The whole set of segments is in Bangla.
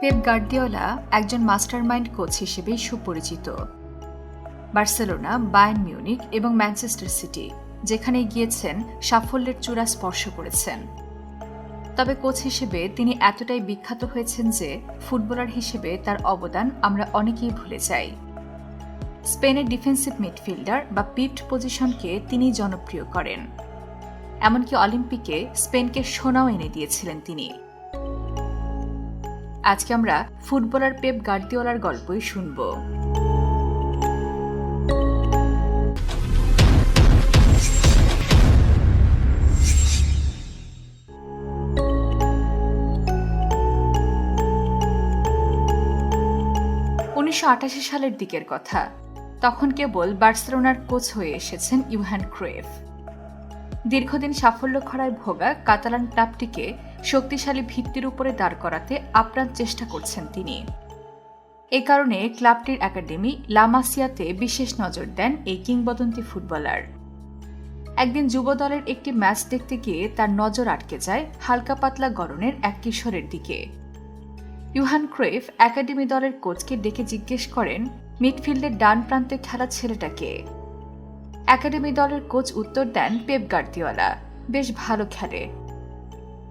পেপ গার্দিওলা একজন মাস্টারমাইন্ড কোচ হিসেবেই সুপরিচিত। বার্সেলোনা, বায়ার্ন মিউনিক এবং ম্যানচেস্টার সিটি যেখানে গিয়েছেন, সাফল্যের চূড়া স্পর্শ করেছেন। তবে কোচ হিসেবে তিনি এতটাই বিখ্যাত হয়েছেন যে, ফুটবলার হিসেবে তার অবদান আমরা অনেকেই ভুলে যাই। স্পেনের ডিফেন্সিভ মিডফিল্ডার বা পিপ্ট পজিশনকে তিনি জনপ্রিয় করেন। এমনকি অলিম্পিকে স্পেনকে সোনাও এনে দিয়েছিলেন তিনি। আজকে আমরা ফুটবলার পেপ গার্দিওলার গল্পই শুনব। উনিশশো আটাশি সালের দিকের কথা। তখন কেবল বার্সেলোনার কোচ হয়ে এসেছেন ইউহান ক্রেভ। দীর্ঘদিন সাফল্য খরায় ভোগা কাতালান ক্লাবটিকে শক্তিশালী ভিত্তির উপরে দাঁড় করাতে আপ্রাণ চেষ্টা করছেন তিনি। এ কারণে ক্লাবটির একাডেমি লামাসিয়াতে বিশেষ নজর দেন এই কিংবদন্তি ফুটবলার। একদিন যুব দলের একটি ম্যাচ দেখতে গিয়ে তার নজর আটকে যায় হালকা পাতলা গরনের এক কিশোরের দিকে। ইউহান ক্রেফ একাডেমি দলের কোচকে ডেকে জিজ্ঞেস করেন মিডফিল্ডের ডান প্রান্তে খেলা ছেলেটাকে। একাডেমি দলের কোচ উত্তর দেন পেপ গার্দিওয়ালা। বেশ ভালো খেলে।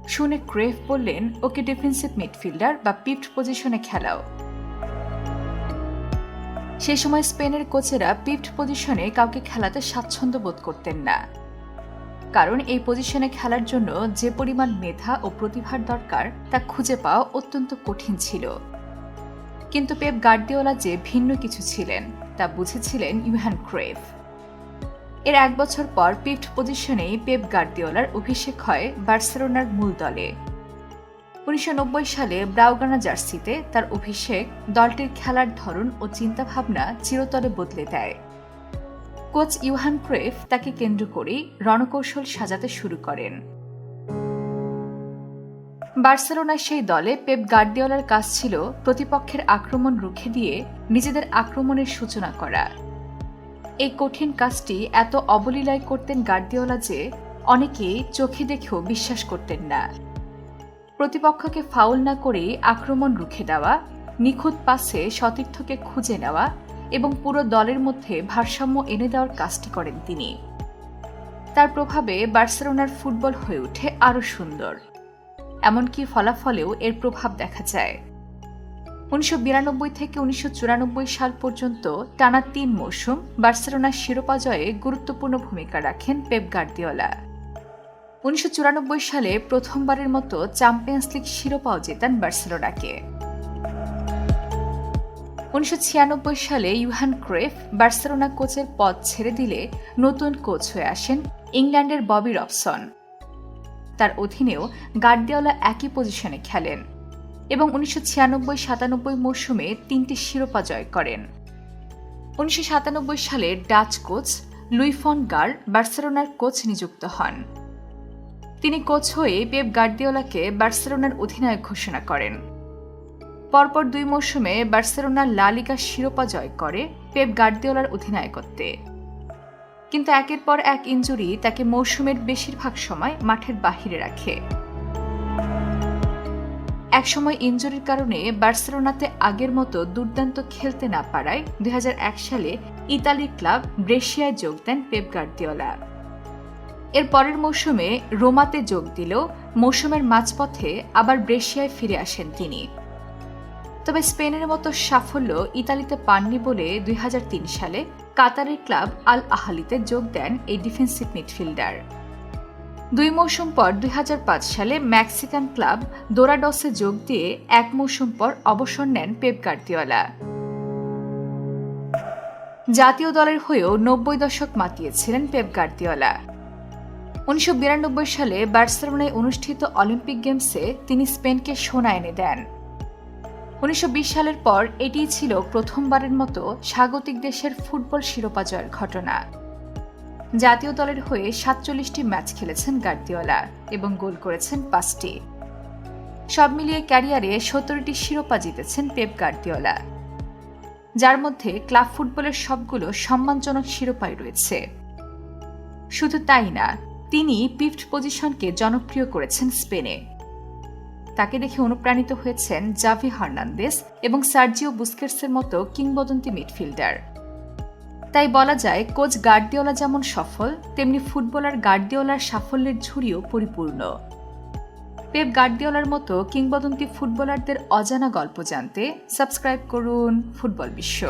শুনে ক্রেফ বললেন, ওকে ডিফেন্সিভ মিডফিল্ডার বা পিফট পজিশনে খেলাও। সে সময় স্পেনের কোচেরা পিফট পজিশনে কাউকে খেলাতে স্বাচ্ছন্দ্য বোধ করতেন না। কারণ এই পজিশনে খেলার জন্য যে পরিমাণ মেধা ও প্রতিভার দরকার, তা খুঁজে পাওয়া অত্যন্ত কঠিন ছিল। কিন্তু পেপ গার্দিওলা যে ভিন্ন কিছু ছিলেন, তা বুঝেছিলেন ইউহান ক্রেভ। এর এক বছর পর পিফট পজিশনেই পেপ গার্দিওলার অভিষেক হয় বার্সেলোনার মূল দলে। উনিশশো নব্বই সালে ব্রাউগানা জার্সিতে তার অভিষেক দলটির খেলার ধরন ও চিন্তাভাবনা চিরতরে বদলে দেয়। কোচ ইউহান ক্রেফ তাকে কেন্দ্র করেই রণকৌশল সাজাতে শুরু করেন। বার্সেলোনার সেই দলে পেপ গার্দিওলার কাজ ছিল প্রতিপক্ষের আক্রমণ রুখে দিয়ে নিজেদের আক্রমণের সূচনা করা। এই কঠিন কাজটি এত অবলীলায় করতেন গার্দিওলা যে অনেকেই চোখে দেখেও বিশ্বাস করতেন না। প্রতিপক্ষকে ফাউল না করেই আক্রমণ রুখে দেওয়া, নিখুঁত পাশে সতীর্থকে খুঁজে নেওয়া এবং পুরো দলের মধ্যে ভারসাম্য এনে দেওয়ার কাজটি করেন তিনি। তার প্রভাবে বার্সেলোনার ফুটবল হয়ে ওঠে আরও সুন্দর। এমনকি ফলাফলেও এর প্রভাব দেখা যায়। উনিশশো বিরানব্বই থেকে উনিশশো চুরানব্বই সাল পর্যন্ত টানা তিন মৌসুম বার্সেলোনার শিরোপা জয়ে গুরুত্বপূর্ণ ভূমিকা রাখেন পেপ গার্দিওলা। উনিশশো চুরানব্বই সালে প্রথমবারের মতো চ্যাম্পিয়ন্স লিগ শিরোপাও জেতান বার্সেলোনাকে। উনিশশো ছিয়ানব্বই সালে ইউহান ক্রেফ বার্সেলোনা কোচের পদ ছেড়ে দিলে নতুন কোচ হয়ে আসেন ইংল্যান্ডের ববি রবসন। তার অধীনেও গার্দিওলা একই পজিশনে খেলেন এবং উনিশশো ছিয়ানব্বই সাতানব্বই মৌসুমে তিনটি শিরোপা জয় করেন। উনিশশো সাতানব্বই সালে ডাচ কোচ লুইফন গার বার্সেলোনার কোচ নিযুক্ত হন। তিনি কোচ হয়ে পেপ গার্দিওলাকে বার্সেলোনার অধিনায়ক ঘোষণা করেন। পরপর দুই মৌসুমে বার্সেলোনা লা লিগা শিরোপা জয় করে পেপ গার্দিওলার অধিনায়কত্বে। কিন্তু একের পর এক ইঞ্জুরি তাকে মৌসুমের বেশিরভাগ সময় মাঠের বাহিরে রাখে। একসময় ইঞ্জুরির কারণে বার্সেলোনাতে আগের মতো দুর্দান্ত খেলতে না পারায় দুই হাজার এক সালে ইতালির ক্লাব ব্রেশিয়ায় যোগ দেন পেপ গার্দিওলা। এর পরের মৌসুমে রোমাতে যোগ দিলেও মৌসুমের মাঝপথে আবার ব্রেশিয়ায় ফিরে আসেন তিনি। তবে স্পেনের মতো সাফল্য ইতালিতে পাননি বলে দুই হাজার তিন সালে কাতারের ক্লাব আল আহালিতে যোগ দেন এই ডিফেন্সিভ মিডফিল্ডার দুই মৌসুম পর দুই হাজার পাঁচ সালে মেক্সিকান ক্লাব দোরাডসে যোগ দিয়ে এক মৌসুম পর অবসর নেন পেপ গার্দিওলা। জাতীয় দলের হয়েও নব্বই দশক মাতিয়েছিলেন পেপ গার্দিওলা। উনিশশো বিরানব্বই সালে বার্সেলোনায় অনুষ্ঠিত অলিম্পিক গেমসে তিনি স্পেনকে সোনা এনে দেন। উনিশশো বিশ সালের পর এটিই ছিল প্রথমবারের মতো স্বাগতিক দেশের ফুটবল শিরোপা জয়ের ঘটনা। জাতীয় দলের হয়ে সাতচল্লিশটি ম্যাচ খেলেছেন গার্দিওলা এবং গোল করেছেন পাঁচটি। সব মিলিয়ে ক্যারিয়ারে সত্তরটি শিরোপা জিতেছেন পেপ গার্দিওলা। যার মধ্যে ক্লাব ফুটবলের সবগুলো সম্মানজনক শিরোপাই রয়েছে। শুধু তাই না, তিনি পিফট পজিশনকে জনপ্রিয় করেছেন স্পেনে। তাকে দেখে অনুপ্রাণিত হয়েছেন জাভি হার্নান্দেস এবং সার্জিও বুস্কেটসের মতো কিংবদন্তি মিডফিল্ডার। তাই বলা যায়, কোচ গার্দিওলা যেমন সফল, তেমনি ফুটবলার গার্দিওলার সাফল্যের ঝুড়িও পরিপূর্ণ। পেপ গার্দিওলার মতো কিংবদন্তি ফুটবলারদের অজানা গল্প জানতে সাবস্ক্রাইব করুন ফুটবল বিশ্ব।